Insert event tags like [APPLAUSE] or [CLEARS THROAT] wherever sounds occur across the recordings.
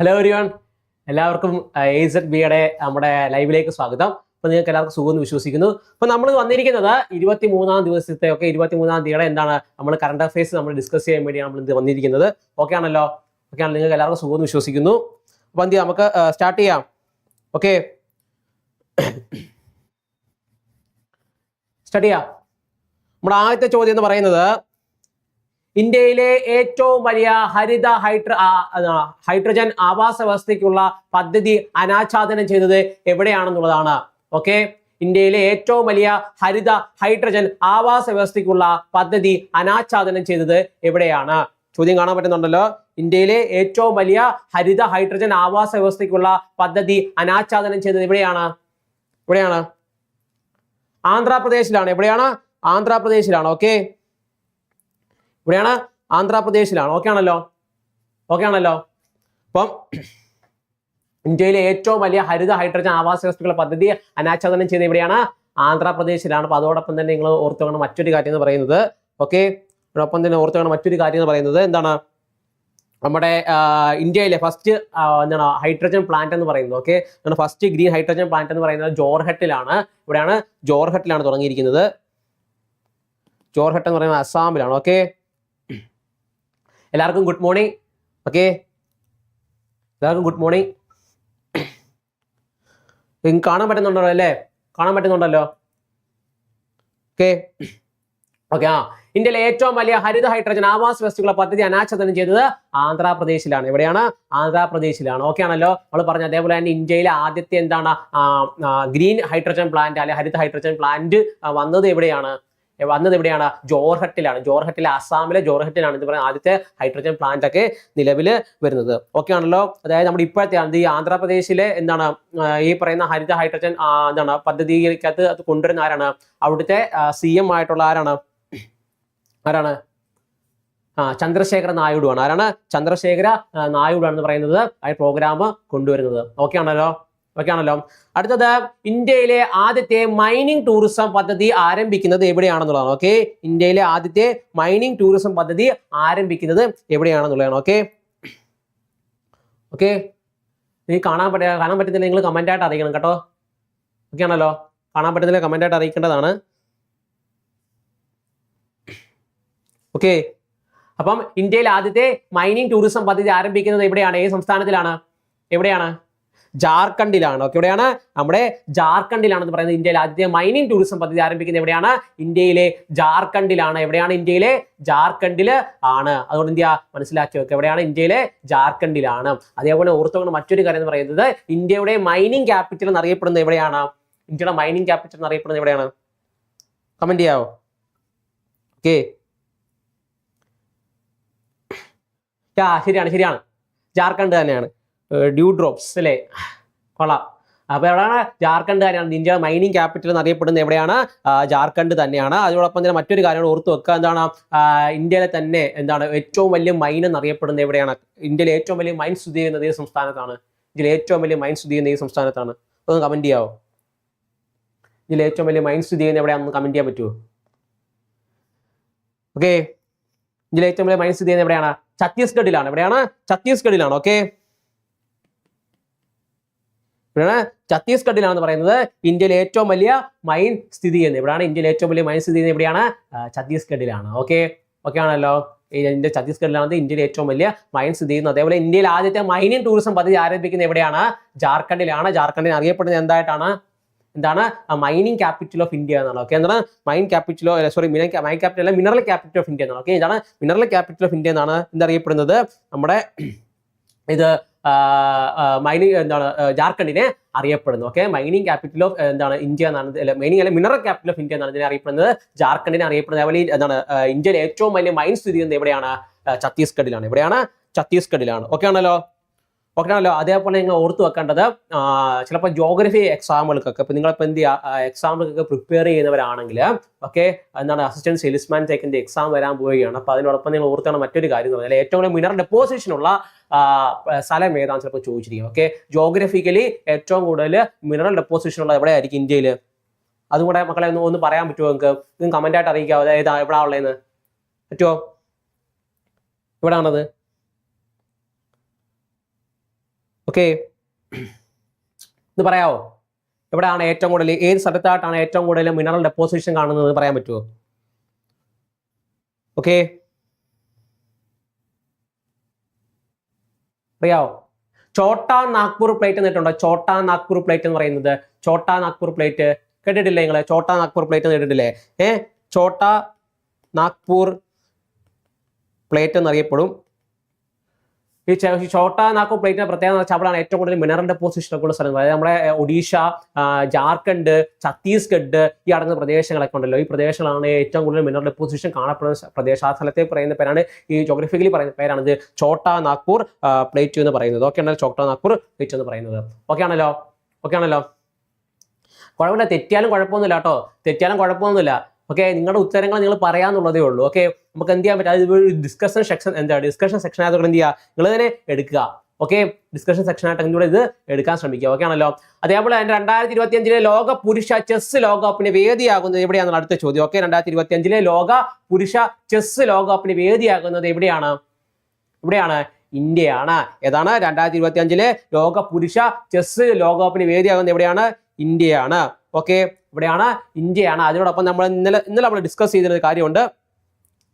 Hello everyone എല്ലാവർക്കും A Z ബിയുടെ നമ്മുടെ ലൈവിലേക്ക് സ്വാഗതം. അപ്പൊ നിങ്ങൾക്ക് എല്ലാവർക്കും സുഖം എന്ന് വിശ്വസിക്കുന്നു. അപ്പൊ നമ്മൾ വന്നിരിക്കുന്നത് ഇരുപത്തി മൂന്നാം ദിവസത്തെ ഒക്കെ ഇരുപത്തി മൂന്നാം തീയതി എന്താണ് നമ്മൾ കറണ്ട് അഫയേഴ്സ് നമ്മൾ ഡിസ്കസ് ചെയ്യാൻ വേണ്ടിയാണ് നമ്മൾ ഇത് വന്നിരിക്കുന്നത്. ഓക്കെ ആണല്ലോ? ഓക്കെ ആണല്ലോ നിങ്ങൾക്ക് എല്ലാവർക്കും സുഖം എന്ന് വിശ്വസിക്കുന്നു. അപ്പൊ എന്ത് നമുക്ക് സ്റ്റാർട്ട് ചെയ്യാം. ഓക്കെ സ്റ്റാർട്ട് ചെയ്യാം. നമ്മുടെ ആദ്യത്തെ ചോദ്യം എന്ന് പറയുന്നത് ഇന്ത്യയിലെ ഏറ്റവും വലിയ ഹരിത ഹൈഡ്ര ഹൈഡ്രജൻ ആവാസ വ്യവസ്ഥയ്ക്കുള്ള പദ്ധതി അനാച്ഛാദനം ചെയ്തത് എവിടെയാണെന്നുള്ളതാണ്. ഓക്കെ? ഇന്ത്യയിലെ ഏറ്റവും വലിയ ഹരിത ഹൈഡ്രജൻ ആവാസ വ്യവസ്ഥയ്ക്കുള്ള പദ്ധതി അനാച്ഛാദനം ചെയ്തത് എവിടെയാണ്? ചോദ്യം കാണാൻ പറ്റുന്നുണ്ടല്ലോ. ഇന്ത്യയിലെ ഏറ്റവും വലിയ ഹരിത ഹൈഡ്രജൻ ആവാസ വ്യവസ്ഥയ്ക്കുള്ള പദ്ധതി അനാച്ഛാദനം ചെയ്തത് എവിടെയാണ്? എവിടെയാണ്? ആന്ധ്രാപ്രദേശിലാണ്. എവിടെയാണ്? ആന്ധ്രാപ്രദേശിലാണ്. ഓക്കെ? ഇവിടെയാണ് ആന്ധ്രാപ്രദേശിലാണ്. ഓക്കെ ആണല്ലോ? ഓക്കെ ആണല്ലോ? അപ്പം ഇന്ത്യയിലെ ഏറ്റവും വലിയ ഹരിത ഹൈഡ്രജൻ ആവാസ വ്യവസ്ഥകളുടെ പദ്ധതി അനാച്ഛാദനം ചെയ്ത് ഇവിടെയാണ് ആന്ധ്രാപ്രദേശിലാണ്. അപ്പൊ അതോടൊപ്പം തന്നെ നിങ്ങൾ ഓർത്തു വേണം മറ്റൊരു കാര്യം എന്ന് പറയുന്നത്. ഓക്കെ അതോടൊപ്പം തന്നെ ഓർത്തു വേണം മറ്റൊരു കാര്യം എന്ന് പറയുന്നത് എന്താണ്? നമ്മുടെ ഇന്ത്യയിലെ ഫസ്റ്റ് എന്താണ് ഹൈഡ്രജൻ പ്ലാന്റ് എന്ന് പറയുന്നത്. Okay first green hydrogen plant എന്ന് പറയുന്നത് ജോർഹട്ടിലാണ്. ഇവിടെയാണ് ജോർഹട്ടിലാണ് തുടങ്ങിയിരിക്കുന്നത്. ജോർഹട്ട് എന്ന് പറയുന്നത് അസ്സാമിലാണ്. ഓക്കെ എല്ലാവർക്കും ഗുഡ് മോർണിംഗ് ഓക്കെ എല്ലാവർക്കും ഗുഡ് മോർണിംഗ് നിങ്ങൾക്ക് കാണാൻ പറ്റുന്നുണ്ടല്ലോ അല്ലേ? കാണാൻ പറ്റുന്നുണ്ടല്ലോ. ഓക്കെ ഓക്കെ ആ. ഇന്ത്യയിലെ ഏറ്റവും വലിയ ഹരിത ഹൈഡ്രജൻ ആവാസ് വ്യവസ്ഥകളുടെ പദ്ധതി അനാച്ഛാദനം ചെയ്തത് ആന്ധ്രാപ്രദേശിലാണ്. എവിടെയാണ്? ആന്ധ്രാപ്രദേശിലാണ്. ഓക്കെ ആണല്ലോ? നമ്മൾ പറഞ്ഞു അതേപോലെ തന്നെ ഇന്ത്യയിലെ ആദ്യത്തെ എന്താണ്? ഗ്രീൻ ഹൈഡ്രജൻ പ്ലാന്റ് അല്ലെ ഹരിത ഹൈഡ്രജൻ പ്ലാന്റ് വന്നത് എവിടെയാണ്? വന്നത് എവിടെയാണ്? ജോർഹട്ടിലാണ്. ജോർഹട്ടിലെ അസാമിലെ ജോർഹട്ടിലാണ് എന്ന് പറയുന്നത് ആദ്യത്തെ ഹൈഡ്രജൻ പ്ലാന്റ് ഒക്കെ നിലവിൽ വരുന്നത്. ഓക്കെ ആണല്ലോ? അതായത് നമ്മുടെ ഇപ്പോഴത്തെ ഈ ആന്ധ്രാപ്രദേശിലെ എന്താണ് ഈ പറയുന്ന ഹരിത ഹൈഡ്രജൻ എന്താണ് പദ്ധതിക്കകത്ത് അത് കൊണ്ടുവരുന്ന ആരാണ്? അവിടുത്തെ സി എം ആയിട്ടുള്ള ആരാണ്? ആരാണ്? ആ ചന്ദ്രശേഖര നായിഡു ആണ് ആരാണ്? ചന്ദ്രശേഖര നായിഡു ആണെന്ന് പറയുന്നത് ആ പ്രോഗ്രാം കൊണ്ടുവരുന്നത്. ഓക്കെ ആണല്ലോ? ഓക്കെ ആണല്ലോ അടുത്തത് ഇന്ത്യയിലെ ആദ്യത്തെ മൈനിങ് ടൂറിസം പദ്ധതി ആരംഭിക്കുന്നത് എവിടെയാണെന്നുള്ളതാണ്. ഓക്കെ ഇന്ത്യയിലെ ആദ്യത്തെ മൈനിങ് ടൂറിസം പദ്ധതി ആരംഭിക്കുന്നത് എവിടെയാണെന്നുള്ളതാണ്. ഓക്കെ ഓക്കെ നിങ്ങൾക്ക് കാണാൻ പറ്റ കാണാൻ പറ്റുന്നില്ല നിങ്ങൾ കമന്റ് ആയിട്ട് അറിയിക്കണം കേട്ടോ. ഓക്കെ ആണല്ലോ? കാണാൻ പറ്റുന്നില്ല കമന്റ് ആയിട്ട് അറിയിക്കേണ്ടതാണ്. ഓക്കെ അപ്പം ഇന്ത്യയിൽ ആദ്യത്തെ മൈനിങ് ടൂറിസം പദ്ധതി ആരംഭിക്കുന്നത് എവിടെയാണ്? ഏത് സംസ്ഥാനത്തിലാണ്? എവിടെയാണ്? ജാർഖണ്ഡിലാണ്. ഓക്കെ എവിടെയാണ് നമ്മുടെ ജാർഖണ്ഡിലാണെന്ന് പറയുന്നത് ഇന്ത്യയിലെ ആദ്യത്തെ മൈനിങ് ടൂറിസം പദ്ധതി ആരംഭിക്കുന്നത്. എവിടെയാണ് ഇന്ത്യയിലെ ജാർഖണ്ഡിലാണ്. എവിടെയാണ് ഇന്ത്യയിലെ ജാർഖണ്ഡിൽ ആണ്? അതുകൊണ്ട് ഇന്ത്യ മനസ്സിലാക്കി വെക്കുക. എവിടെയാണ് ഇന്ത്യയിലെ ജാർഖണ്ഡിലാണ്? അതേപോലെ ഓർത്തുകൊണ്ട് മറ്റൊരു കാര്യം എന്ന് പറയുന്നത് ഇന്ത്യയുടെ മൈനിങ് ക്യാപിറ്റൽ എന്നറിയപ്പെടുന്നത് എവിടെയാണ്? ഇന്ത്യയുടെ മൈനിങ് ക്യാപിറ്റൽ എന്നറിയപ്പെടുന്നത് എവിടെയാണ്? കമന്റ് ചെയ്യാവോ? ഓക്കെ. ശരിയാണ് ശരിയാണ്. ജാർഖണ്ഡ് തന്നെയാണ്. ഡ്യൂ ഡ്രോപ്സ് അല്ലേ കൊള്ളാം അപ്പൊ എവിടെയാണ്? ജാർഖണ്ഡ് തന്നെയാണ്. ഇന്ത്യ മൈനിങ് ക്യാപിറ്റൽ എന്നറിയപ്പെടുന്നത് എവിടെയാണ്? ജാർഖണ്ഡ് തന്നെയാണ്. അതോടൊപ്പം തന്നെ മറ്റൊരു കാര്യം ഓർത്ത് വെക്കുക. എന്താണ്? ഇന്ത്യയിലെ തന്നെ എന്താണ്? ഏറ്റവും വലിയ മൈൻ എന്നറിയപ്പെടുന്നത് എവിടെയാണ്? ഇന്ത്യയിലെ ഏറ്റവും വലിയ മൈൻ സ്ഥിതി ചെയ്യുന്നത് ഈ സംസ്ഥാനത്താണ്? ഇന്ത്യയിലെ ഏറ്റവും വലിയ മൈൻ സ്ഥിതി ചെയ്യുന്ന ഈ സംസ്ഥാനത്താണ്? ഒന്ന് കമന്റ് ചെയ്യാവോ? ഇന്ത്യയിലെ ഏറ്റവും വലിയ മൈൻ സ്ഥിതി ചെയ്യുന്നത് എവിടെയാണെന്ന് കമന്റ് ചെയ്യാൻ പറ്റുമോ ഓക്കെ ഇന്ത്യയിലെ ഏറ്റവും വലിയ മൈൻ സ്ഥിതി ചെയ്യുന്നത് എവിടെയാണ്? ഛത്തീസ്ഗഡിലാണ്. എവിടെയാണ്? ഛത്തീസ്ഗഡിലാണ്. ഓക്കെ ഇവിടെയാണ് ഛത്തീസ്ഗഡിലാണെന്ന് പറയുന്നത് ഇന്ത്യയിലെ ഏറ്റവും വലിയ മൈൻ സ്ഥിതി ചെയ്യുന്നത്. ഇവിടെയാണ് ഇന്ത്യയിലെ ഏറ്റവും വലിയ മൈൻ സ്ഥിതി ചെയ്യുന്നത്. എവിടെയാണ് ഛത്തീസ്ഗഡിലാണ്. ഓക്കെ? ഓക്കെ ആണല്ലോ. ഇന്ത്യ ഛത്തീസ്ഗഡിലാണ് ഇന്ത്യയിലെ ഏറ്റവും വലിയ മൈൻ സ്ഥിതി ചെയ്യുന്നത് അതേപോലെ ഇന്ത്യയിൽ ആദ്യത്തെ മൈനിങ് ടൂറിസം പദ്ധതി ആരംഭിക്കുന്നത് എവിടെയാണ്? ജാർഖണ്ഡിലാണ്. ജാർഖണ്ഡിൽ അറിയപ്പെടുന്നത് എന്തായിട്ടാണ്? എന്താണ്? മൈനിങ് ക്യാപിറ്റൽ ഓഫ് ഇന്ത്യ എന്നാണ്. ഓക്കെ? എന്താണ്? മൈൻ ക്യാപിറ്റലോ സോറി മൈൻ ക്യാപിറ്റൽ അല്ല മിനറൽ ക്യാപിറ്റൽ ഓഫ് ഇന്ത്യ എന്നാണ്. ഓക്കെ? ഇതാണ് മിനറൽ ക്യാപിറ്റൽ ഓഫ് ഇന്ത്യ എന്നാണ് എന്തറിയപ്പെടുന്നത് നമ്മുടെ ഇത് മൈനിങ് എന്താണ് ജാർഖണ്ഡിനെ അറിയപ്പെടുന്നു. ഓക്കെ മൈനിങ് ക്യാപിറ്റൽ ഓഫ് എന്താണ് ഇന്ത്യ എന്നാണ് മൈനിങ് അല്ലെങ്കിൽ മിനറൽ ക്യാപിറ്റൽ ഓഫ് ഇന്ത്യ എന്നാണ് ഇതിനെ അറിയപ്പെടുന്നത്. ജാർഖണ്ഡിനെ അറിയപ്പെടുന്നത്. അതുപോലെ എന്താണ് ഇന്ത്യയിലെ ഏറ്റവും വലിയ മൈൻ സ്ഥിതി ചെയ്യുന്നത് എവിടെയാണ്? ഛത്തീസ്ഗഡിലാണ്. എവിടെയാണ്? ഛത്തീസ്ഗഡിലാണ്. ഓക്കെ ആണല്ലോ? ഓക്കെ ആണല്ലോ അതേപോലെ നിങ്ങൾ ഓർത്ത് വെക്കേണ്ടത് ചിലപ്പോൾ ജോഗ്രഫി എക്സാമുകൾക്കൊക്കെ ഇപ്പൊ നിങ്ങളിപ്പോൾ എന്ത് എക്സാമുകൾക്കൊക്കെ പ്രിപ്പയർ ചെയ്യുന്നവരാണെങ്കിൽ ഓക്കെ എന്താണ് അസിസ്റ്റന്റ് സെയിൽസ്മാൻ ടേക്കിന്റെ എക്സാം വരാൻ പോവുകയാണ്. അപ്പോൾ അതിനോടൊപ്പം നിങ്ങൾ ഓർത്താണ് മറ്റൊരു കാര്യം എന്ന് പറഞ്ഞാൽ ഏറ്റവും കൂടുതൽ മിനറൽ ഡെപ്പോസിഷനുള്ള സ്ഥലം ഏതാണെന്ന് ചിലപ്പോൾ ചോദിച്ചിരിക്കും. ഓക്കെ ജോഗ്രഫിക്കലി ഏറ്റവും കൂടുതൽ മിനറൽ ഡെപ്പോസിഷനുള്ള എവിടെയായിരിക്കും ഇന്ത്യയിൽ അതും കൂടെ മക്കളെ ഒന്ന് ഒന്ന് പറയാൻ പറ്റുമോ നിങ്ങൾക്ക്? നിങ്ങൾക്ക് കമന്റ് ആയിട്ട് അറിയിക്കാവോ? അതായത് എവിടെയാ ഉള്ളതെന്ന് പറ്റുമോ എവിടെയാണത് ഓക്കെ ഇത് പറയാവോ? എവിടെയാണ് ഏറ്റവും കൂടുതൽ ഏത് സ്ഥലത്തായിട്ടാണ് ഏറ്റവും കൂടുതൽ മിനറൽ ഡെപ്പോസിഷൻ കാണുന്നത് പറയാൻ പറ്റുമോ ഓക്കെ അറിയാവോ? ചോട്ടാ നാഗ്പൂർ പ്ലേറ്റ് എന്നിട്ടുണ്ടോ? ചോട്ടാ നാഗ്പൂർ പ്ലേറ്റ് എന്ന് പറയുന്നത്. ചോട്ടാ നാഗ്പൂർ പ്ലേറ്റ് കേട്ടിട്ടില്ലേ നിങ്ങൾ ചോട്ടാ നാഗ്പൂർ പ്ലേറ്റ് എന്ന് കേട്ടിട്ടില്ലേ? ഏ? ചോട്ടാ നാഗ്പൂർ പ്ലേറ്റ് എന്നറിയപ്പെടും. ഈ ചോട്ടാ നാഗ്പൂർ പ്ലേറ്റിന്റെ പ്രത്യേകത വെച്ചാൽ അവിടെയാണ് ഏറ്റവും കൂടുതൽ മിനറൽ ഡെപ്പോസിഷൻ ഒക്കെ ഉള്ള സ്ഥലം. അതായത് നമ്മുടെ ഒഡീഷ ജാർഖണ്ഡ് ഛത്തീസ്ഗഡ് ഈ അടങ്ങുന്ന പ്രദേശങ്ങളൊക്കെ ഉണ്ടല്ലോ. ഈ പ്രദേശങ്ങളാണ് ഏറ്റവും കൂടുതൽ മിനറൽ ഡെപ്പോസിഷൻ കാണപ്പെടുന്ന പ്രദേശം. ആ സ്ഥലത്തെ പറയുന്ന പേരാണ് ഈ ജോഗ്രഫിക്കലി പറയുന്ന പേരാണിത് ചോട്ടാ നാഗ്പൂർ പ്ലേറ്റ് എന്ന് പറയുന്നത്. ഓക്കെ ആണല്ലോ ചോട്ടാ നാഗ്പൂർ പ്ലേറ്റ് എന്ന് പറയുന്നത്. ഓക്കെ ആണല്ലോ? ഓക്കെ ആണല്ലോ? കുഴപ്പമില്ല. തെറ്റിയാലും കുഴപ്പമൊന്നുമില്ല കേട്ടോ. തെറ്റിയാലും കുഴപ്പമൊന്നുമില്ല. ഓക്കെ നിങ്ങളുടെ ഉത്തരങ്ങൾ നിങ്ങൾ പറയാന്നുള്ളതേ ഉള്ളൂ. ഓക്കെ നമുക്ക് എന്ത് ചെയ്യാൻ പറ്റും? അത് ഡിസ്കഷൻ സെക്ഷൻ എന്താ? ഡിസ്കഷൻ സെക്ഷൻ ആയതുകൊണ്ട് എന്ത് ചെയ്യുക? നിങ്ങൾ തന്നെ എടുക്കുക. ഓക്കെ ഡിസ്കഷൻ സെക്ഷൻ ആയിട്ട് കൂടെ ഇത് എടുക്കാൻ ശ്രമിക്കുക. ഓക്കെ ആണല്ലോ? അതേപോലെ തന്നെ രണ്ടായിരത്തി ഇരുപത്തി അഞ്ചിലെ ലോക പുരുഷ ചെസ് ലോകകപ്പിന് വേദിയാകുന്നത് എവിടെയാണ് അടുത്ത ചോദ്യം. ഓക്കെ രണ്ടായിരത്തി ഇരുപത്തി അഞ്ചിലെ ലോക പുരുഷ ചെസ് ലോകകപ്പിന് വേദിയാകുന്നത് എവിടെയാണ്? ഇവിടെയാണ് ഇന്ത്യയാണ്. ഏതാണ്? രണ്ടായിരത്തി ഇരുപത്തി അഞ്ചിലെ ലോക പുരുഷ ചെസ് ലോകകപ്പിന് വേദിയാകുന്നത് എവിടെയാണ്? ഇന്ത്യയാണ്. ഓക്കെ ഇവിടെയാണ് ഇന്ത്യയാണ്. അതിനോടൊപ്പം നമ്മൾ ഇന്നലെ ഇന്നലെ നമ്മൾ ഡിസ്കസ് ചെയ്തിരുന്ന കാര്യമുണ്ട്.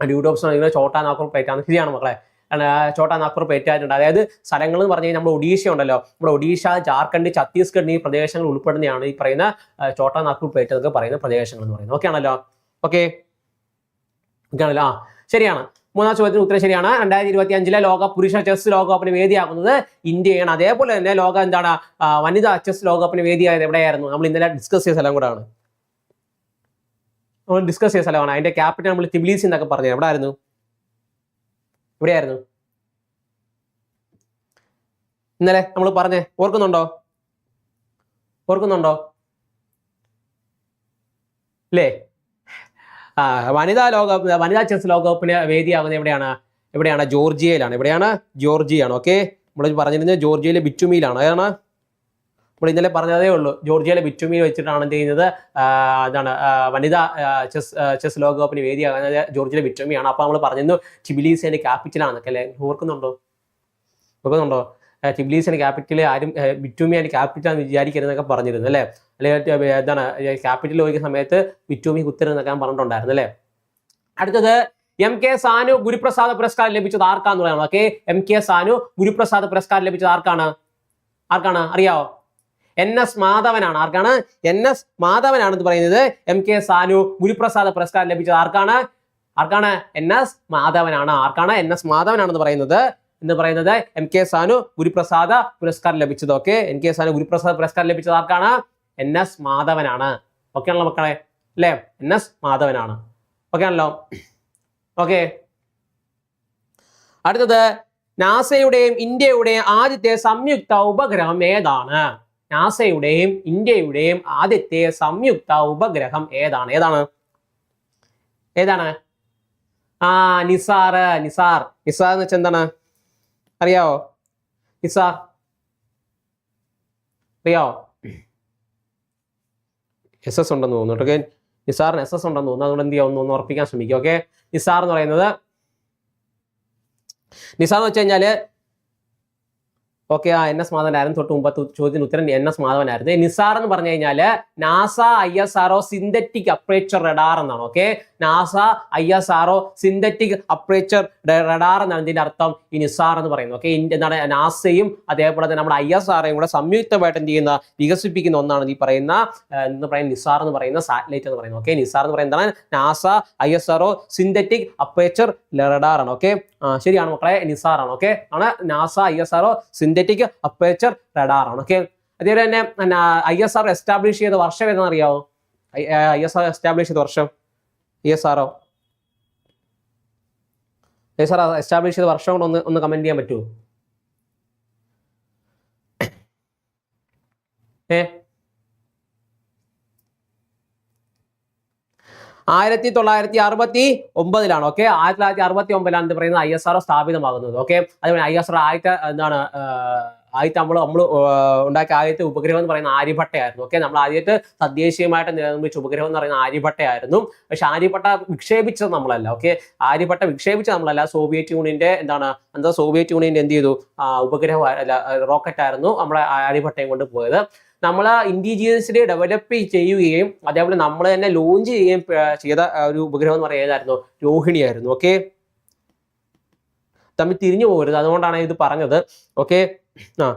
യൂട്യൂബ്സ് ഇങ്ങനെ ചോട്ടാ നാക്കൂർ പേറ്റാന്ന് ശരിയാണ് മക്കളെ. ചോട്ടാ നാഗ്പൂർ പേറ്റായിട്ടുണ്ട് അതായത് സ്ഥലങ്ങൾ എന്ന് പറഞ്ഞു കഴിഞ്ഞാൽ നമ്മുടെ ഒഡീഷ ഉണ്ടല്ലോ. നമ്മുടെ ഒഡീഷ ജാർഖണ്ഡ് ഛത്തീസ്ഗഡ് ഈ പ്രദേശങ്ങൾ ഉൾപ്പെടുന്നതാണ് ഈ പറയുന്ന ചോട്ടാ നാഗ്പൂർ പ്ലേറ്റ് എന്നൊക്കെ പറയുന്ന പ്രദേശങ്ങൾ എന്ന് പറയുന്നത്. ഓക്കെ ആണല്ലോ? ഓക്കെ ഓക്കെ ആണല്ലോ? ആ ശരിയാണ്. മൂന്നാം ചോദ്യത്തിന് ഉത്തരം ശരിയാണ്. രണ്ടായിരത്തി ഇരുപത്തി അഞ്ചിലെ ലോക പുരുഷ ചെസ് ലോകകപ്പിന് വേദിയാകുന്നത് ഇന്ത്യയാണ്. അതേപോലെ തന്നെ ലോക എന്താണ് വനിതാ ചെസ് ലോകകപ്പിന് വേദിയായത് എവിടെയായിരുന്നു? നമ്മൾ ഇന്നലെ ഡിസ്കസ് ചെയ്ത സ്ഥലം കൂടാണ് നമ്മൾ ഡിസ്കസ് ചെയ്ത സ്ഥലമാണ്. അതിന്റെ ക്യാപിറ്റൽ നമ്മൾ തിബിലീസ് എന്നൊക്കെ പറഞ്ഞു. എവിടെ ആയിരുന്നു എവിടെയായിരുന്നു? ഇന്നലെ നമ്മൾ പറഞ്ഞേ ഓർക്കുന്നുണ്ടോ? ഓർക്കുന്നുണ്ടോ? അല്ലേ വനിതാ ലോക വനിതാ ചെസ് ലോകകപ്പിന് വേദിയാകുന്നത് എവിടെയാണ്? എവിടെയാണ്? ജോർജിയയിലാണ്. എവിടെയാണ്? ജോർജിയാണ് ഓക്കെ നമ്മൾ പറഞ്ഞിരുന്നത് ജോർജിയയിലെ ബിറ്റുമിയിലാണ്. അതാണ് നമ്മൾ ഇന്നലെ പറഞ്ഞതേ ഉള്ളൂ. ജോർജിയയിലെ ബിറ്റുമിയിൽ വെച്ചിട്ടാണ് എന്ത് ചെയ്യുന്നത്? അതാണ് വനിതാ ചെസ് ചെസ് ലോകകപ്പിന് വേദിയാകുന്നത് ജോർജിയയിലെ ബിറ്റുമിയാണ്. അപ്പോൾ നമ്മൾ പറഞ്ഞിരുന്നു ചിബിലീസിന്റെ ക്യാപിറ്റലാണ്. അല്ലേ? ഓർക്കുന്നുണ്ടോ? ഓർക്കുന്നുണ്ടോ? ടിബിലീസിന്റെ ക്യാപിറ്റൽ ആരും ബിറ്റുമിയാണ് ക്യാപിറ്റൽ വിചാരിക്കരുതെന്നൊക്കെ പറഞ്ഞിരുന്നു അല്ലേ? അല്ലെങ്കിൽ എന്താണ് ക്യാപിറ്റൽ ചോദിക്കുന്ന സമയത്ത് ബിറ്റുമി കുത്തരുതെന്നൊക്കെ ഞാൻ പറഞ്ഞിട്ടുണ്ടായിരുന്നു അല്ലേ? അടുത്തത് എം കെ സാനു ഗുരുപ്രസാദ് പുരസ്കാരം ലഭിച്ചത് ആർക്കാന്ന് പറയാം okay M K Sanu Guruprasad പുരസ്കാരം ലഭിച്ചത് ആർക്കാണ്? ആർക്കാണ്? അറിയാവോ? എൻ എസ് മാധവനാണ്. ആർക്കാണ്? എൻ എസ് മാധവനാണെന്ന് പറയുന്നത് എം കെ സാനു ഗുരുപ്രസാദ് പുരസ്കാരം ലഭിച്ചത് ആർക്കാണ്? ആർക്കാണ്? എൻ എസ് മാധവനാണ്. ആർക്കാണ്? എൻ എസ് മാധവനാണെന്ന് പറയുന്നത് എന്ന് പറയുന്നത് എം കെ സാനു ഗുരുപ്രസാദ് പുരസ്കാരം ലഭിച്ചത്. Okay N K Sanu Guruprasad പുരസ്കാരം ലഭിച്ചത് ആർക്കാണ്? എൻ എസ് മാധവനാണ്. ഓക്കെ ആണല്ലോ മക്കളെ? അല്ലേ? എൻ എസ് മാധവനാണ്. ഓക്കെ ആണല്ലോ? ഓക്കെ അടുത്തത് നാസയുടെയും ഇന്ത്യയുടെയും ആദ്യത്തെ സംയുക്ത ഉപഗ്രഹം ഏതാണ്? നാസയുടെയും ഇന്ത്യയുടെയും ആദ്യത്തെ സംയുക്ത ഉപഗ്രഹം ഏതാണ്? ഏതാണ്? ഏതാണ്? ആ നിസാർ നിസാർ. നിസാർ എന്ന് വെച്ചാൽ എന്താണ്? അറിയാവോ? ഇസ. അറിയാവോ? എസ് എസ് ഉണ്ടെന്ന് തോന്നുന്നു ഓക്കെ നിസാറിന് എസ് എസ് ഉണ്ടെന്ന് തോന്നുന്നു. അതുകൊണ്ട് എന്ത് ചെയ്യാം ഒന്ന് ഉറപ്പിക്കാൻ ശ്രമിക്കുക. ഓക്കെ നിസാർ എന്ന് പറയുന്നത് നിസാർ എന്ന് വെച്ച് കഴിഞ്ഞാൽ ഓക്കെ ആ എൻ എസ് മാധവനായിരുന്നു. തൊട്ട് മുമ്പത്തെ ചോദ്യത്തിന് ഉത്തരം എൻ എസ് മാധവനായിരുന്നു. നിസാർ എന്ന് പറഞ്ഞു കഴിഞ്ഞാൽ NASA I S R O synthetic aperture radar എന്നാണ്. Okay NASA I S R O synthetic aperture radar എന്നാണ് ഇതിന്റെ അർത്ഥം. ഈ നിസാർ എന്ന് പറയുന്നത് ഓക്കെ എന്താണ് നാസയും അതേപോലെ തന്നെ നമ്മുടെ ഐ എസ് ആറേയും കൂടെ സംയുക്തമായിട്ട് എന്ത് ചെയ്യുന്ന വികസിപ്പിക്കുന്ന ഒന്നാണ് ഈ പറയുന്ന എന്ന് പറയുന്ന നിസാർ എന്ന് പറയുന്ന സാറ്റലൈറ്റ് എന്ന് പറയുന്നത്. ഓക്കെ നിസാർ എന്ന് പറയുന്നത് എന്താണ്? NASA I S R O synthetic aperture radar ആണ്. ഓക്കെ ശരിയാണ് മക്കളെ? നിസാർ ആണ്. ഓക്കെ ആണ് NASA I S R O synthetic aperture radar ആണ്. ഓക്കെ അതേപോലെ തന്നെ ഐ എസ് ആർ എസ്റ്റാബ്ലിഷ് ചെയ്ത വർഷം ഏതാണെന്ന് അറിയാവോ? ഐ എസ് ആർ എസ്റ്റാബ്ലിഷ് ചെയ്ത വർഷം? S R O S R establish ചെയ്ത വർഷം കൊണ്ട് ഒന്ന് ഒന്ന് കമന്റ് ചെയ്യാൻ പറ്റുമോ ഏ? ആയിരത്തി തൊള്ളായിരത്തി അറുപത്തി ഒമ്പതിലാണ് ഓക്കെ ആയിരത്തി തൊള്ളായിരത്തി അറുപത്തി ഒമ്പതിലാണ് എന്ത് പറയുന്നത് ഐ എസ് ആർ സ്ഥാപിതമാകുന്നത് ഓക്കെ അതുപോലെ ഐ എസ് ആർ ആദ്യത്തെ എന്താണ് ആദ്യത്തെ നമ്മൾ നമ്മൾ ഉണ്ടാക്കിയ ആദ്യത്തെ ഉപഗ്രഹം എന്ന് പറയുന്ന ആര്യഭട്ടയായിരുന്നു. ഓക്കെ നമ്മൾ ആദ്യത്തെ തദ്ദേശീയമായിട്ട് നിർമ്മിച്ച ഉപഗ്രഹം എന്ന് പറയുന്ന ആര്യഭട്ടയായിരുന്നു. പക്ഷെ ആര്യഭട്ട വിക്ഷേപിച്ചത് നമ്മളല്ല. ഓക്കെ ആര്യഭട്ട വിക്ഷേപിച്ചത് നമ്മളല്ല. സോവിയറ്റ് യൂണിയന്റെ എന്താണ് എന്താ സോവിയറ്റ് യൂണിയന്റെ എന്ത് ചെയ്തു? ഉപഗ്രഹം അല്ല റോക്കറ്റ് ആയിരുന്നു നമ്മളെ ആര്യഭട്ടയും കൊണ്ട് പോയത്. നമ്മൾ ഇൻഡിജിയൻസിനെ ഡെവലപ്പ് ചെയ്യുകയും അതേപോലെ നമ്മൾ തന്നെ ലോഞ്ച് ചെയ്യുകയും ചെയ്ത ഒരു ഉപഗ്രഹം എന്ന് പറയുന്നത് ഏതായിരുന്നു? രോഹിണിയായിരുന്നു. ഓക്കെ തമ്മിൽ തിരിഞ്ഞു പോകരുത്. അതുകൊണ്ടാണ് ഇത് പറഞ്ഞത്. ഓക്കെ ആ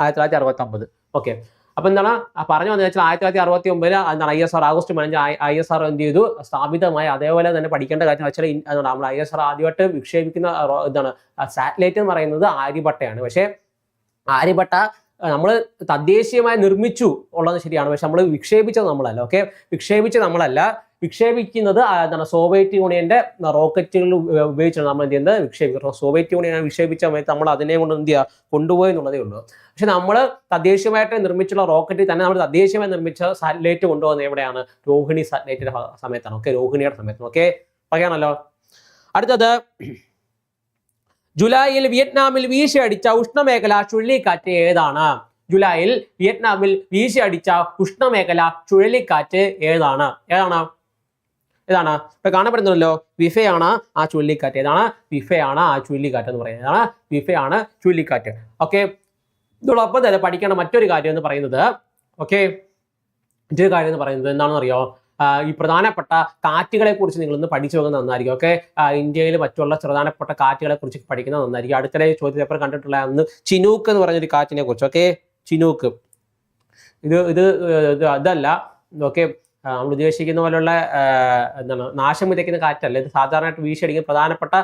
ആയിരത്തി തൊള്ളായിരത്തി അറുപത്തി ഒമ്പത് ഓക്കെ അപ്പൊ എന്താണ്? പറഞ്ഞു വന്നത് വെച്ചാൽ ആയിരത്തി തൊള്ളായിരത്തി അറുപത്തി ഒമ്പതിൽ എന്താണ്? ഐ എസ് ആർ ആഗസ്റ്റ് പതിനഞ്ച് ഐ എസ് ആർ എന്ത് ചെയ്തു? സ്ഥാപിതമായ അതേപോലെ തന്നെ പഠിക്കേണ്ട കാര്യം വെച്ചാൽ എന്താണ്? നമ്മൾ ഐ എസ് ആർ ആദ്യമായിട്ട് വിക്ഷേപിക്കുന്ന എന്താണ്? സാറ്റലൈറ്റ് എന്ന് പറയുന്നത് ആര്യഭട്ടയാണ്. പക്ഷേ ആര്യഭട്ട നമ്മൾ തദ്ദേശീയമായി നിർമ്മിച്ചു ഉള്ളത് ശരിയാണ്. പക്ഷെ നമ്മൾ വിക്ഷേപിച്ചത് നമ്മളല്ല ഓക്കെ വിക്ഷേപിച്ചത് നമ്മളല്ല. വിക്ഷേപിക്കുന്നത് എന്താണ് സോവിയറ്റ് യൂണിയന്റെ റോക്കറ്റുകൾ ഉപയോഗിച്ചാണ് നമ്മൾ എന്ത് ചെയ്യുന്നത്? വിക്ഷേപിക്കുന്നത്. സോവിയറ്റ് യൂണിയൻ വിക്ഷേപിച്ച സമയത്ത് നമ്മൾ അതിനെ കൊണ്ട് എന്ത് ചെയ്യുക? കൊണ്ടുപോയി എന്നുള്ളതേ ഉള്ളൂ. പക്ഷെ നമ്മൾ തദ്ദേശീയമായിട്ട് നിർമ്മിച്ചുള്ള റോക്കറ്റ് തന്നെ നമ്മൾ തദ്ദേശീയമായി നിർമ്മിച്ച സാറ്റലൈറ്റ് കൊണ്ടുപോകുന്നത് എവിടെയാണ്? രോഹിണി സാറ്റലൈറ്റിന്റെ സമയത്താണ് ഓക്കെ രോഹിണിയുടെ സമയത്ത് ഓക്കെ പറയാണല്ലോ അടുത്തത് ജൂലൈയിൽ വിയറ്റ്നാമിൽ വീശിയടിച്ച ഉഷ്ണമേഖല ചുഴലിക്കാറ്റ് ഏതാണ്? ജൂലൈയിൽ വിയറ്റ്നാമിൽ വീശിയടിച്ച ഉഷ്ണമേഖല ചുഴലിക്കാറ്റ് ഏതാണ്? ഏതാണ്? ഏതാണ്? ഇപ്പൊ കാണപ്പെടുന്നുണ്ടല്ലോ വിഫയാണ് ആ ചുഴലിക്കാറ്റ്. ഏതാണ്? വിഫയാണ് ആ ചുഴലിക്കാറ്റ് എന്ന് പറയുന്നത്. ഏതാണ്? വിഫയാണ് ചുഴലിക്കാറ്റ്. ഓക്കെ ഇതോടൊപ്പം തന്നെ പഠിക്കേണ്ട മറ്റൊരു കാര്യം എന്ന് പറയുന്നത് ഓക്കെ മറ്റൊരു കാര്യം എന്ന് പറയുന്നത് എന്താണെന്ന് അറിയോ ആ, ഈ പ്രധാനപ്പെട്ട കാറ്റുകളെ കുറിച്ച് നിങ്ങൾ ഇന്ന് പഠിച്ചു വെക്കുന്നത് നന്നായിരിക്കും. ഓക്കെ? ഇന്ത്യയിൽ മറ്റുള്ള പ്രധാനപ്പെട്ട കാറ്റുകളെ കുറിച്ച് പഠിക്കുന്നത് നന്നായിരിക്കും. അടുത്തിടെ ചോദ്യ പേപ്പർ കണ്ടിട്ടുള്ള അന്ന് ചിനൂക്ക് എന്ന് പറഞ്ഞൊരു കാറ്റിനെ കുറിച്ച് ഓക്കെ? ചിനൂക്ക്. ഇത് ഇത് അതല്ല. ഓക്കെ? നമ്മൾ ഉദ്ദേശിക്കുന്ന പോലുള്ള എന്താണ് നാശം വിതയ്ക്കുന്ന കാറ്റല്ല. ഇത് സാധാരണയായിട്ട് വീശിയടിക്കുന്ന പ്രധാനപ്പെട്ട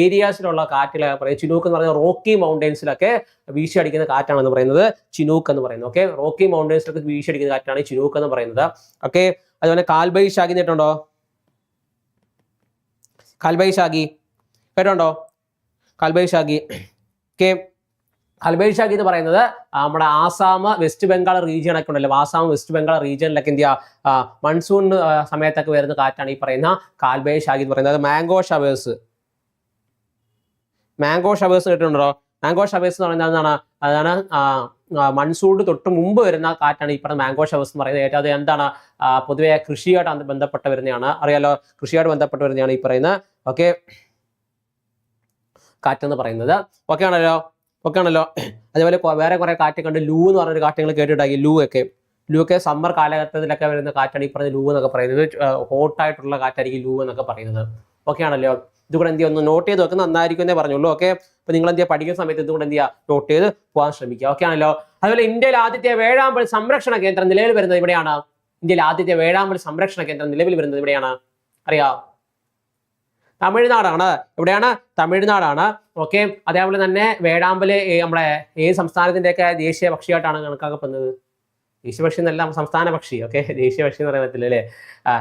ഏരിയാസിലുള്ള കാറ്റുകളെ പറയും ചിനൂക്ക് എന്ന് പറയുന്നത് റോക്കി മൗണ്ടൻസിലൊക്കെ വീശിയടിക്കുന്ന കാറ്റാണെന്ന് പറയുന്നത് ചിനൂക്ക് എന്ന് പറയുന്നത്. ഓക്കെ റോക്കി മൗണ്ടൻസിലൊക്കെ വീശിയടിക്കുന്ന കാറ്റാണ് ചിനൂക്ക് എന്ന് പറയുന്നത്. ഓക്കെ അതുപോലെ കാൽബൈ ഷാഗി കേട്ടുണ്ടോ കാൽബൈ ഷാഗി. കേട്ടുണ്ടോ Kalbaishakhi. Okay Kalbaishakhi എന്ന് പറയുന്നത് നമ്മുടെ ആസാം വെസ്റ്റ് ബംഗാൾ റീജിയൻ ഒക്കെ ഉണ്ടല്ലോ. ആസാം വെസ്റ്റ് ബംഗാൾ റീജിയനിലൊക്കെ എന്ത് മൺസൂൺ സമയത്തൊക്കെ വരുന്ന കാറ്റാണ് ഈ പറയുന്ന കാൽബൈ ഷാഗി എന്ന് പറയുന്നത്. മാംഗോ ഷവേഴ്സ് മാംഗോ ഷവേഴ്സ് കേട്ടിട്ടുണ്ടോ മാംഗോ ഷവേഴ്സ് എന്ന് പറയുന്നത് എന്താണ്? അതാണ് മൺസൂൺ തൊട്ട് മുമ്പ് വരുന്ന കാറ്റാണ് ഈ പറഞ്ഞ മാംഗോ ഷവേഴ്സ് എന്ന് പറയുന്നത്. ഏറ്റവും അത് എന്താണ്? പൊതുവെ കൃഷിയായിട്ട് ബന്ധപ്പെട്ട വരുന്നതാണ്. അറിയാലോ കൃഷിയായിട്ട് ബന്ധപ്പെട്ട് വരുന്നതാണ് ഈ പറയുന്നത് ഓക്കെ കാറ്റെന്ന് പറയുന്നത്. ഓക്കെ ആണല്ലോ? ഓക്കെ ആണല്ലോ? അതേപോലെ വേറെ കുറെ കാറ്റ് കണ്ട് ലൂ എന്ന് പറഞ്ഞൊരു കാറ്റ് നിങ്ങൾ കേട്ടിട്ടുണ്ടാക്കി ലൂ ഒക്കെ. ലൂ ഒക്കെ സമ്മർ കാലഘട്ടത്തിലൊക്കെ വരുന്ന കാറ്റാണ് ഈ പറഞ്ഞ ലൂ എന്നൊക്കെ പറയുന്നത്. ഹോട്ടായിട്ടുള്ള കാറ്റായിരിക്കും ലൂ എന്നൊക്കെ പറയുന്നത്. ഓക്കെ ആണല്ലോ? ഇതുകൂടെ എന്ത് ചെയ്യുക ഒന്ന് നോട്ട് ചെയ്ത് വെക്കുന്നത് നന്നായിരിക്കും എന്നേ പറഞ്ഞുള്ളൂ. ഓക്കെ അപ്പൊ നിങ്ങൾ എന്ത് ചെയ്യുക? പഠിക്കുന്ന സമയത്ത് ഇതുകൂടെ എന്ത് ചെയ്യുക? നോട്ട് ചെയ്ത് പോകാൻ ശ്രമിക്കുക. ഓക്കെ ആണല്ലോ? അതുപോലെ ഇന്ത്യയിൽ ആദ്യത്തെ വേഴാമ്പൽ സംരക്ഷണ കേന്ദ്രം നിലവിൽ വരുന്നത് ഇവിടെയാണ് ഇന്ത്യയിൽ ആദ്യത്തെ വേഴാമ്പൽ സംരക്ഷണ കേന്ദ്രം നിലവിൽ വരുന്നത് ഇവിടെയാണ് അറിയാം? തമിഴ്നാടാണ്. എവിടെയാണ്? തമിഴ്നാടാണ്. ഓക്കെ അതേപോലെ തന്നെ വേഴാമ്പൽ നമ്മുടെ ഏത് സംസ്ഥാനത്തിന്റെയൊക്കെ ദേശീയ പക്ഷിയായിട്ടാണ് കണക്കാക്കപ്പെടുന്നത്? ദേശീയ പക്ഷി എന്നല്ല സംസ്ഥാന പക്ഷി. ഓക്കെ ദേശീയ പക്ഷി എന്ന് പറയാൻ പറ്റില്ല അല്ലേ? ആ.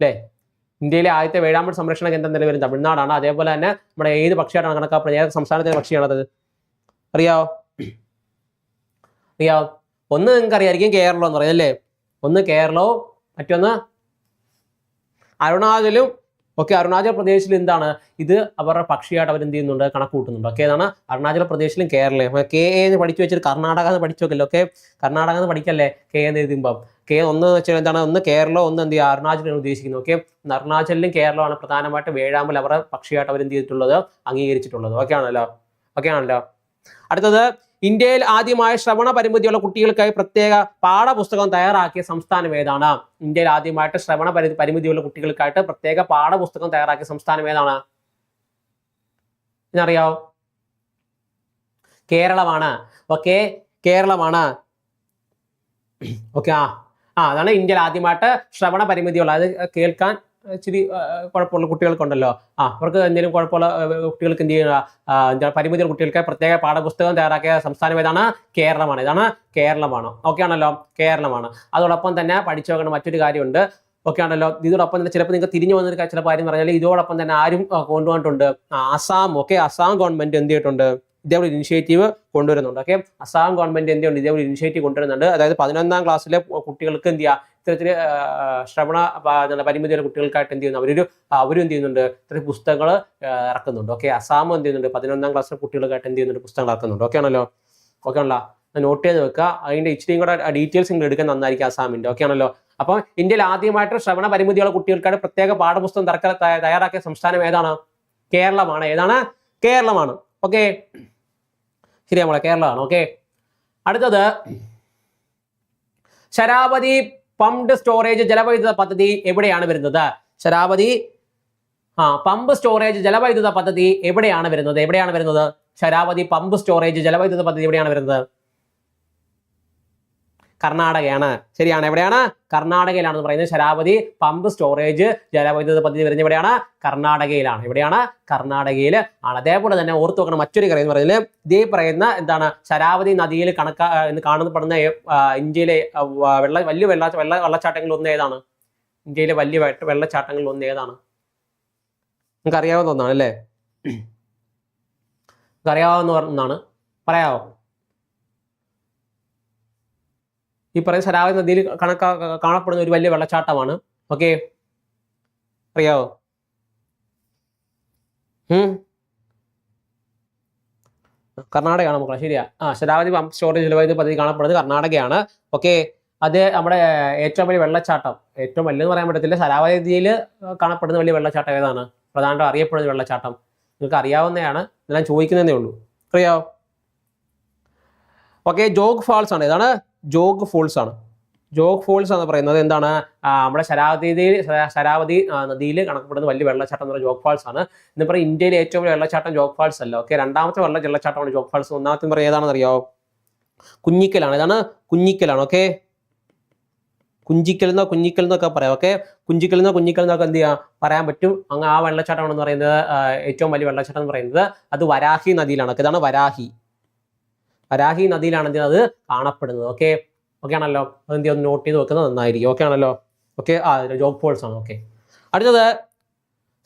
അല്ലേ? ഇന്ത്യയിലെ ആദ്യത്തെ വേഴാമ്പൽ സംരക്ഷണ കേന്ദ്രം നിലവിൽ തമിഴ്നാടാണ്. അതേപോലെ തന്നെ നമ്മുടെ ഏത് പക്ഷിയായിട്ടാണ് കണക്കാക്കപ്പെടുന്നത് ഏത് സംസ്ഥാനത്തെ പക്ഷിയാണത്? അറിയാവോ? അറിയാവോ? ഒന്ന് നിങ്ങൾക്ക് അറിയായിരിക്കും കേരളം എന്ന് പറയുന്നത് അല്ലേ? ഒന്ന് കേരളവും മറ്റൊന്ന് അരുണാചലും ഓക്കെ അരുണാചൽ പ്രദേശിൽ എന്താണ്? ഇത് അവരുടെ പക്ഷിയായിട്ട് അവർ എന്ത് ചെയ്യുന്നുണ്ട്? കണക്ക് കൂട്ടുന്നുണ്ട് ഓക്കെ ഏതാണ് അരുണാചൽ പ്രദേശിലും കേരളയും കെ കെ എന്ന് പഠിച്ചു വെച്ചിട്ട് കർണാടക എന്ന് പഠിച്ചു വെക്കല്ലോ ഓക്കെ കർണാടക എന്ന് പഠിക്കല്ലേ? കെ എന്ന് എഴുതുമ്പം കെ ഒന്ന് വെച്ചാൽ എന്താണ്? ഒന്ന് കേരളം ഒന്ന് എന്ത് ചെയ്യുക? അരുണാചലാണ് ഉദ്ദേശിക്കുന്നത് ഓക്കെ അരുണാചലിലും കേരളമാണ് പ്രധാനമായിട്ട് വേഴാമ്പൽ അവരുടെ പക്ഷിയായിട്ട് അവർ എന്ത് ചെയ്തിട്ടുള്ളത്? അംഗീകരിച്ചിട്ടുള്ളത്. ഓക്കെ ആണല്ലോ? ഓക്കെ ആണല്ലോ? അടുത്തത് ഇന്ത്യയിൽ ആദ്യമായ ശ്രവണ പരിമിതിയുള്ള കുട്ടികൾക്കായി പ്രത്യേക പാഠപുസ്തകം തയ്യാറാക്കിയ സംസ്ഥാനം ഏതാണ്? ഇന്ത്യയിൽ ആദ്യമായിട്ട് ശ്രവണ പരി പരിമിതിയുള്ള കുട്ടികൾക്കായിട്ട് പ്രത്യേക പാഠപുസ്തകം തയ്യാറാക്കിയ സംസ്ഥാനം ഏതാണ്? ഇതറിയാവോ കേരളമാണ്. ഓക്കെ കേരളമാണ്. ഓക്കെ ആ. ആ അതാണ് ഇന്ത്യയിൽ ആദ്യമായിട്ട് ശ്രവണ പരിമിതിയുള്ള അത് കേൾക്കാൻ ഇച്ചിരി കുഴപ്പമുള്ള കുട്ടികൾക്കുണ്ടല്ലോ. ആ അവർക്ക് എന്തെങ്കിലും കുഴപ്പമുള്ള കുട്ടികൾക്ക് എന്ത് ചെയ്യുക പരിമിതി കുട്ടികൾക്ക് പ്രത്യേക പാഠപുസ്തകം തയ്യാറാക്കിയ സംസ്ഥാനം ഏതാണ്? കേരളമാണ്. ഇതാണ് കേരളമാണ്. ഓക്കെ ആണല്ലോ? കേരളമാണ്. അതോടൊപ്പം തന്നെ പഠിച്ചു വെക്കേണ്ട മറ്റൊരു കാര്യമുണ്ട്. ഓക്കെ ആണല്ലോ? ഇതോടൊപ്പം തന്നെ ചിലപ്പോൾ നിങ്ങൾക്ക് തിരിഞ്ഞു വന്നൊരു ചില കാര്യം പറഞ്ഞാൽ ഇതോടൊപ്പം തന്നെ ആരും കൊണ്ടുപോയിട്ടുണ്ട് കൊണ്ടുവന്നിട്ടുണ്ട്. ആ, അസാം. ഓക്കെ അസാം ഗവൺമെന്റ് എന്ത് ചെയ്തിട്ടുണ്ട്? ഇതേപോലെ ഇനിഷ്യേറ്റീവ് കൊണ്ടുവരുന്നുണ്ട്. ഓക്കെ അസാം ഗവൺമെന്റ് എന്ത് ചെയ്യുന്നുണ്ട്? ഇതേപോലെ ഇനിഷ്യേറ്റീവ് കൊണ്ടുവരുന്നുണ്ട്. അതായത് പതിനൊന്നാം ക്ലാസ്സിലെ കുട്ടികൾക്ക് എന്ത് ചെയ്യുക ഇത്തരത്തിൽ ശ്രവണ പരിമിതിയുള്ള കുട്ടികൾക്കായിട്ട് എന്ത് ചെയ്യുന്നു? അവരൊരു അവരും എന്ത് ചെയ്യുന്നുണ്ട്? ഇത്തരം പുസ്തകങ്ങൾ ഇറക്കുന്നുണ്ട്. ഓക്കെ അസാമും എന്ത് ചെയ്യുന്നുണ്ട്? പതിനൊന്നാം ക്ലാസ്സിലെ കുട്ടികൾക്കായിട്ട് എന്ത് ചെയ്യുന്നുണ്ട്? പുസ്തകങ്ങൾ ഇറക്കുന്നുണ്ട്. ഓക്കെ ആണല്ലോ? ഓക്കെ ആണല്ലോ? നോട്ട് ചെയ്ത് വെക്കുക. അതിന്റെ ഇച്ചിരിയും കൂടെ ഡീറ്റെയിൽസ് നിങ്ങൾ എടുക്കാൻ നന്നായിരിക്കും അസാമിന്റെ ഓക്കെ ആണല്ലോ? അപ്പം ഇന്ത്യയിൽ ആദ്യമായിട്ട് ശ്രവണ പരിമിതിയുള്ള കുട്ടികൾക്കായിട്ട് പ്രത്യേക പാഠപുസ്തകം തയ്യാറാക്കിയ സംസ്ഥാനം ഏതാണ്? കേരളമാണ്. ഏതാണ്? കേരളമാണ്. ഓക്കെ ശരി നമ്മളെ കേരളമാണ്. ഓക്കെ അടുത്തത്. ശരാവതി പമ്പ്ഡ് സ്റ്റോറേജ് ജലവൈദ്യുത പദ്ധതി എവിടെയാണ് വരുന്നത്? ശരാവതി ആ പമ്പ് സ്റ്റോറേജ് ജലവൈദ്യുത പദ്ധതി എവിടെയാണ് വരുന്നത്? എവിടെയാണ് വരുന്നത്? ശരാവതി പമ്പ് സ്റ്റോറേജ് ജലവൈദ്യുത പദ്ധതി എവിടെയാണ് വരുന്നത്? കർണാടകയാണ്. ശരിയാണ്. എവിടെയാണ്? കർണാടകയിലാണെന്ന് പറയുന്നത് ശരാവതി പമ്പ് സ്റ്റോറേജ് ജലവൈദ്യുത പദ്ധതി വരുന്നത് എവിടെയാണ് കർണാടകയിലാണ്. എവിടെയാണ്? കർണാടകയിൽ ആണ്. അതേപോലെ തന്നെ ഓർത്തു വെക്കണം മറ്റൊരു കാര്യം എന്ന് പറയുന്നത് ഇതേ പറയുന്ന എന്താണ്? ശരാവതി നദിയിൽ കണക്ക എന്ന് കാണപ്പെടുന്ന ഇന്ത്യയിലെ വെള്ള വലിയ വെള്ള വെള്ള വെള്ളച്ചാട്ടങ്ങളിൽ ഒന്ന് ഏതാണ്? ഇന്ത്യയിലെ വലിയ വെള്ളച്ചാട്ടങ്ങളിൽ ഒന്ന് ഏതാണ്? നിങ്ങൾക്ക് അറിയാവുന്ന ഒന്നാണ് അല്ലേ? [CLEARS THROAT] നിങ്ങൾക്ക് അറിയാവുന്ന ഒന്നാണ്. പറയാവോ? ഈ പറയുന്ന ശരാവതി നദിയിൽ കണക്കാ കാണപ്പെടുന്ന ഒരു വലിയ വെള്ളച്ചാട്ടമാണ്. ഓക്കെ അറിയാവോ? കർണാടകയാണ് മക്കളെ ശരിയാ. ആ ശരാവതി പമ്പ് സ്റ്റോറേജ് ജലവൈദ്യുത പദ്ധതി കാണപ്പെടുന്നത് കർണാടകയാണ്. ഓക്കെ അത് നമ്മുടെ ഏറ്റവും വലിയ വെള്ളച്ചാട്ടം. ഏറ്റവും വലിയെന്ന് പറയാൻ പറ്റത്തില്ല. ശരാവതി നദിയിൽ കാണപ്പെടുന്ന വലിയ വെള്ളച്ചാട്ടം ഏതാണ്? പ്രധാനമായിട്ടും അറിയപ്പെടുന്ന വെള്ളച്ചാട്ടം. നിങ്ങൾക്ക് അറിയാവുന്നതാണ്. ഇതെല്ലാം ചോദിക്കുന്നതേ ഉള്ളൂ. അറിയാവോ? ഓക്കെ ജോഗ് ഫാൾസ് ആണ്. ഇതാണ് ജോഗ് ഫോൾസ് ആണ്. ജോഗ് ഫോൾസ് എന്ന് പറയുന്നത്. എന്താണ് നമ്മുടെ ശരാവതിയിൽ ശരാവതി നദിയിൽ കണക്കപ്പെടുന്ന വലിയ വെള്ളച്ചാട്ടം എന്ന് പറയുന്നത് ജോഗ് ഫാൾസ് ആണ്. എന്ന് പറയുന്നത് ഇന്ത്യയിലെ ഏറ്റവും വലിയ വെള്ളച്ചാട്ടം ജോഗ് ഫാൾസ് അല്ല. ഓക്കെ രണ്ടാമത്തെ വെള്ള വെള്ളച്ചാട്ടമാണ് ജോഗ് ഫാൾസ്. ഒന്നാമത്തെ പറയുന്നത് ഏതാണെന്ന് കുഞ്ഞിക്കലാണ്. ഇതാണ് കുഞ്ഞിക്കലാണ്. ഓക്കെ? കുഞ്ചിക്കൽ എന്നോ കുഞ്ഞിക്കൽ എന്നൊക്കെ പറയാം. ഓക്കെ? കുഞ്ചിക്കൽ എന്നോ കുഞ്ഞിക്കൽ എന്നൊക്കെ എന്ത് ചെയ്യാം? പറയാൻ പറ്റും. അങ്ങ് ആ വെള്ളച്ചാട്ടമാണെന്ന് പറയുന്നത് ഏറ്റവും വലിയ വെള്ളച്ചാട്ടം എന്ന് പറയുന്നത് അത് വരാഹി നദിയിലാണ്. ഇതാണ് വരാഹി. വരാഹി നദിയിലാണ് എന്ത് അത് കാണപ്പെടുന്നത്. ഓക്കെ ഓക്കെ ആണല്ലോ. അത് എന്ത് ഒന്ന് നോട്ട് ചെയ്ത് വെക്കുന്നത് നന്നായിരിക്കും. ഓക്കെ ആണല്ലോ? ഓക്കെ ആ ജോബ് പോൾസ് ആണ്. ഓക്കെ അടുത്തത്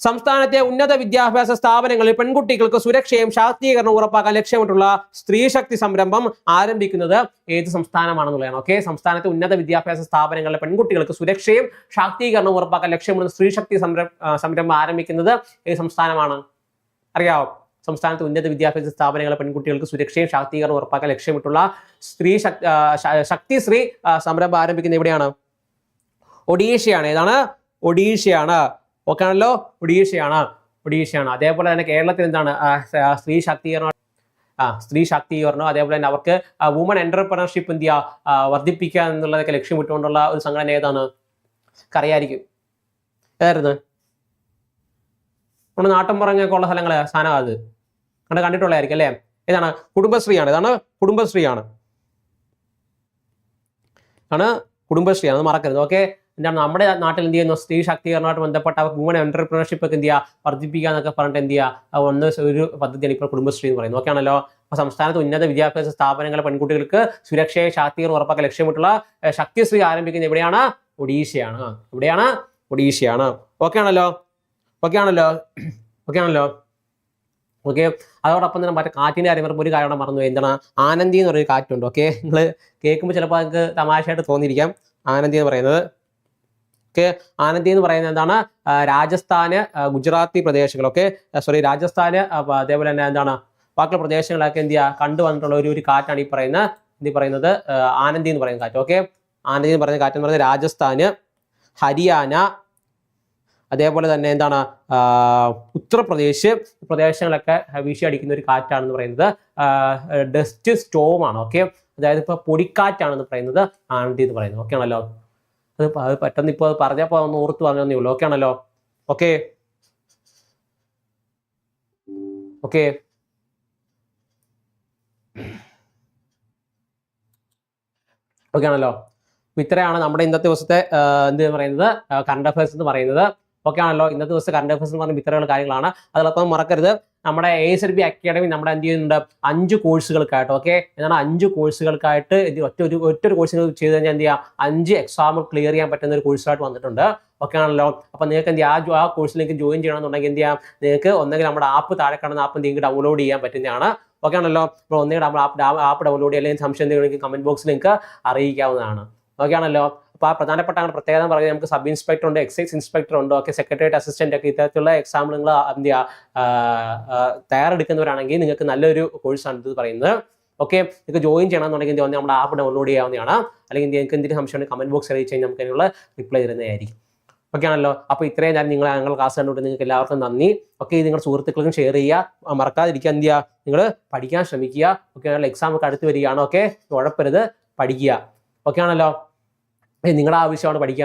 സംസ്ഥാനത്തെ ഉന്നത വിദ്യാഭ്യാസ സ്ഥാപനങ്ങളിൽ പെൺകുട്ടികൾക്ക് സുരക്ഷയും ശാക്തീകരണവും ഉറപ്പാക്കാൻ ലക്ഷ്യമിട്ടുള്ള സ്ത്രീശക്തി സംരംഭം ആരംഭിക്കുന്നത് ഏത് സംസ്ഥാനമാണെന്നുള്ളതാണ്. ഓക്കെ സംസ്ഥാനത്തെ ഉന്നത വിദ്യാഭ്യാസ സ്ഥാപനങ്ങളിലെ പെൺകുട്ടികൾക്ക് സുരക്ഷയും ശാക്തീകരണവും ഉറപ്പാക്കാൻ ലക്ഷ്യമിടുന്ന സ്ത്രീശക്തി സംരംഭം സംരംഭം ആരംഭിക്കുന്നത് ഏത് സംസ്ഥാനമാണ്? അറിയാവോ? സംസ്ഥാനത്തെ ഉന്നത വിദ്യാഭ്യാസ സ്ഥാപനങ്ങളെ പെൺകുട്ടികൾക്ക് സുരക്ഷയും ശാക്തീകരണം ഉറപ്പാക്കാൻ ലക്ഷ്യമിട്ടുള്ള സ്ത്രീ ശക്തി ശ്രീ സംരംഭം ആരംഭിക്കുന്നത് എവിടെയാണ്? ഒഡീഷയാണ്. ഏതാണ്? ഒഡീഷയാണ്. ഓക്കെ ആണല്ലോ? ഒഡീഷയാണ്. ഒഡീഷയാണ്. അതേപോലെ തന്നെ കേരളത്തിൽ എന്താണ്? സ്ത്രീ ശാക്തീകരണം ആ സ്ത്രീ ശാക്തീകരണം അതേപോലെ തന്നെ അവർക്ക് വുമൺ എന്റർപ്രണർഷിപ്പ് എന്ത് ചെയ്യുക വർദ്ധിപ്പിക്കുക എന്നുള്ളതൊക്കെ ലക്ഷ്യമിട്ടുകൊണ്ടുള്ള ഒരു സംഘടന ഏതാണ്? കറിയായിരിക്കും ഏതായിരുന്നു? നമ്മുടെ നാട്ടിൻ പുറങ്ങൊക്കെ ഉള്ള സ്ഥലങ്ങളെ സാധനം അത്. കണ്ട് കണ്ടിട്ടുള്ളതായിരിക്കും അല്ലേ? ഇതാണ് കുടുംബശ്രീയാണ്. ഇതാണ് കുടുംബശ്രീയാണ്. ആണ് കുടുംബശ്രീയാണ്. അത് മറക്കരുത്. ഓക്കെ എന്താണ് നമ്മുടെ നാട്ടിൽ എന്ത് ചെയ്യുന്നു? സ്ത്രീ ശാക്തീകരണമായിട്ട് ബന്ധപ്പെട്ട വുമൺ എന്റർപ്രണർഷിപ്പ് ഒക്കെ എന്ത് ചെയ്യുക? വർദ്ധിപ്പിക്കുക എന്നൊക്കെ പറഞ്ഞിട്ട് എന്ത് ചെയ്യുക? ഒന്ന് ഒരു പദ്ധതിയാണ് ഇപ്പോൾ കുടുംബശ്രീ എന്ന് പറയുന്നത്. ഓക്കെയാണല്ലോ അപ്പോൾ സംസ്ഥാനത്ത് ഉന്നത വിദ്യാഭ്യാസ സ്ഥാപനങ്ങളെ പെൺകുട്ടികൾക്ക് സുരക്ഷയെ ശാക്തീകരണം ഉറപ്പാക്കാൻ ലക്ഷ്യമിട്ടുള്ള ശക്തിശ്രീ ആരംഭിക്കുന്നത് എവിടെയാണ്? ഒഡീഷയാണ്. എവിടെയാണ്? ഒഡീഷയാണ്. ഓക്കെ ആണല്ലോ? ഓക്കെ ആണല്ലോ. ഓക്കെ ആണല്ലോ. ഓക്കെ അതോടൊപ്പം തന്നെ മറ്റേ കാറ്റിന്റെ കാര്യം പറയുമ്പോൾ ഒരു കാര്യം മറന്നു എന്താണ്? ആനന്ദി എന്ന് പറയുന്ന കാറ്റുണ്ട്. ഓക്കെ നിങ്ങൾ കേൾക്കുമ്പോൾ ചിലപ്പോൾ നിങ്ങൾക്ക് തമാശയായിട്ട് തോന്നിയിരിക്കാം. ആനന്ദി എന്ന് പറയുന്നത്. ഓക്കെ ആനന്ദി എന്ന് പറയുന്നത് എന്താണ്? രാജസ്ഥാന് ഗുജറാത്തി പ്രദേശങ്ങളൊക്കെ സോറി രാജസ്ഥാന് അതേപോലെ തന്നെ എന്താണ്? ബാക്കിയുള്ള പ്രദേശങ്ങളൊക്കെ എന്ത് ചെയ്യുക കണ്ടുവന്നിട്ടുള്ള ഒരു ഒരു കാറ്റാണ് ഈ പറയുന്ന എന്ത് പറയുന്നത് ആനന്ദി എന്ന് പറയുന്ന കാറ്റ്. ഓക്കെ ആനന്ദി എന്ന് പറയുന്ന കാറ്റ് എന്ന് പറയുന്നത് രാജസ്ഥാന് ഹരിയാന അതേപോലെ തന്നെ എന്താണ് ഉത്തർപ്രദേശ് പ്രദേശങ്ങളൊക്കെ വീശിയടിക്കുന്ന ഒരു കാറ്റാണെന്ന് പറയുന്നത്. ഡസ്റ്റ് സ്റ്റോം ആണ് ഓക്കെ? അതായത് ഇപ്പോൾ പൊടിക്കാറ്റാണെന്ന് പറയുന്നത് ആണ്ടി എന്ന് പറയുന്നത് ഓക്കെ ആണല്ലോ? അത് അത് പെട്ടെന്ന് ഇപ്പോൾ അത് പറഞ്ഞപ്പോൾ ഒന്ന് ഓർത്ത് പറഞ്ഞേ ഉള്ളൂ ഓക്കെ ആണല്ലോ? ഓക്കെ? ഓക്കെ? ഓക്കെ ആണല്ലോ? ഇത്രയാണ് നമ്മുടെ ഇന്നത്തെ ദിവസത്തെ എന്ത് പറയുന്നത് കറണ്ട് അഫയേഴ്സ് എന്ന് പറയുന്നത്. ഓക്കെ ആണല്ലോ ഇന്നത്തെ ദിവസം കറണ്ട് അഫയേഴ്സ് എന്ന് പറയുന്ന ഇത്രയുള്ള കാര്യങ്ങളാണ്. അതിലൊപ്പം മറക്കരുത്. നമ്മുടെ A S L B academy നമ്മുടെ എന്ത് ചെയ്യുന്നുണ്ട്? അഞ്ച് കോഴ്സുകൾക്കായിട്ട് ഓക്കെ എന്താണ് അഞ്ച് കോഴ്സുകൾക്കായിട്ട് ഒറ്റ ഒരു ഒറ്റ ഒരു കോഴ്സ് ചെയ്ത് കഴിഞ്ഞാൽ എന്ത് ചെയ്യുക അഞ്ച് എക്സാം ക്ലിയർ ചെയ്യാൻ പറ്റുന്ന ഒരു കോഴ്സായിട്ട് വന്നിട്ടുണ്ട്. ഓക്കെ ആണല്ലോ? അപ്പോൾ നിങ്ങൾക്ക് എന്ത് ആ ആ കോഴ്സിലേക്ക് ജോയിൻ ചെയ്യണമെന്നുണ്ടെങ്കിൽ എന്ത് ചെയ്യാം? നിങ്ങൾക്ക് ഒന്നെങ്കിൽ നമ്മുടെ ആപ്പ് താഴെ കാണുന്ന ആപ്പ് നിങ്ങൾക്ക് ഡൗൺലോഡ് ചെയ്യാൻ പറ്റുന്നതാണ്. ഓക്കെ ആണല്ലോ? അപ്പോൾ ഒന്നുകൂടെ നമ്മൾ ആപ്പ് ആപ്പ് ഡൗൺലോഡ് ചെയ്യാൻ അല്ലെങ്കിൽ സംശയം എന്തെങ്കിലും കമന്റ് ബോക്സിൽ നിങ്ങൾക്ക് അറിയിക്കാവുന്നതാണ്. ഓക്കെ ആണല്ലോ? അപ്പോൾ ആ പ്രധാനപ്പെട്ട അങ്ങനെ പ്രത്യേകത പറയുന്നത് നമുക്ക് സബ് ഇൻസ്പെക്ടർ ഉണ്ട് എക്സൈസ് ഇൻസ്പെക്ടർ ഉണ്ടോ ഒക്കെ സെക്രട്ടേറിയറ്റ് അസിസ്റ്റന്റ് ഒക്കെ ഇത്തരത്തിലുള്ള എക്സാം നിങ്ങൾ എന്ത് തയ്യാറെടുക്കുന്നവരാണെങ്കിൽ നിങ്ങൾക്ക് നല്ലൊരു കോഴ്സാണ് ഇത് പറയുന്നത്. ഓക്കെ നിങ്ങൾക്ക് ജോയിൻ ചെയ്യണമെന്നുണ്ടെങ്കിൽ എന്ത് നമ്മൾ ആപ്പ് ഡൗൺലോഡ് ചെയ്യാവുന്നതാണ്. അല്ലെങ്കിൽ നിങ്ങൾക്ക് എന്തെങ്കിലും സംശയം ഉണ്ടെങ്കിൽ കമന്റ് ബോക്സ് അറിയിച്ച് കഴിഞ്ഞാൽ നമുക്ക് അതിനുള്ള റിപ്ലൈ തരുന്നതായിരിക്കും. ഓക്കെ ആണല്ലോ? അപ്പോൾ ഇത്രയും നേരം നിങ്ങൾ ഞങ്ങൾ ക്ലാസ് കണ്ടുകൊണ്ട് നിങ്ങൾക്ക് എല്ലാവർക്കും നന്ദി. ഓക്കെ ഇത് നിങ്ങളുടെ സുഹൃത്തുക്കൾക്കും ഷെയർ ചെയ്യുക. മറക്കാതിരിക്കുക. എന്ത് ചെയ്യുക നിങ്ങൾ പഠിക്കാൻ ശ്രമിക്കുക. ഓക്കെ ആണല്ലോ എക്സാം ഒക്കെ അടുത്ത് വരികയാണ്. ഓക്കെ ഉഴപ്പരുത്. പഠിക്കുക. ഓക്കെ ആണല്ലോ? നിങ്ങളുടെ ആവശ്യമാണ് പഠിക്കുക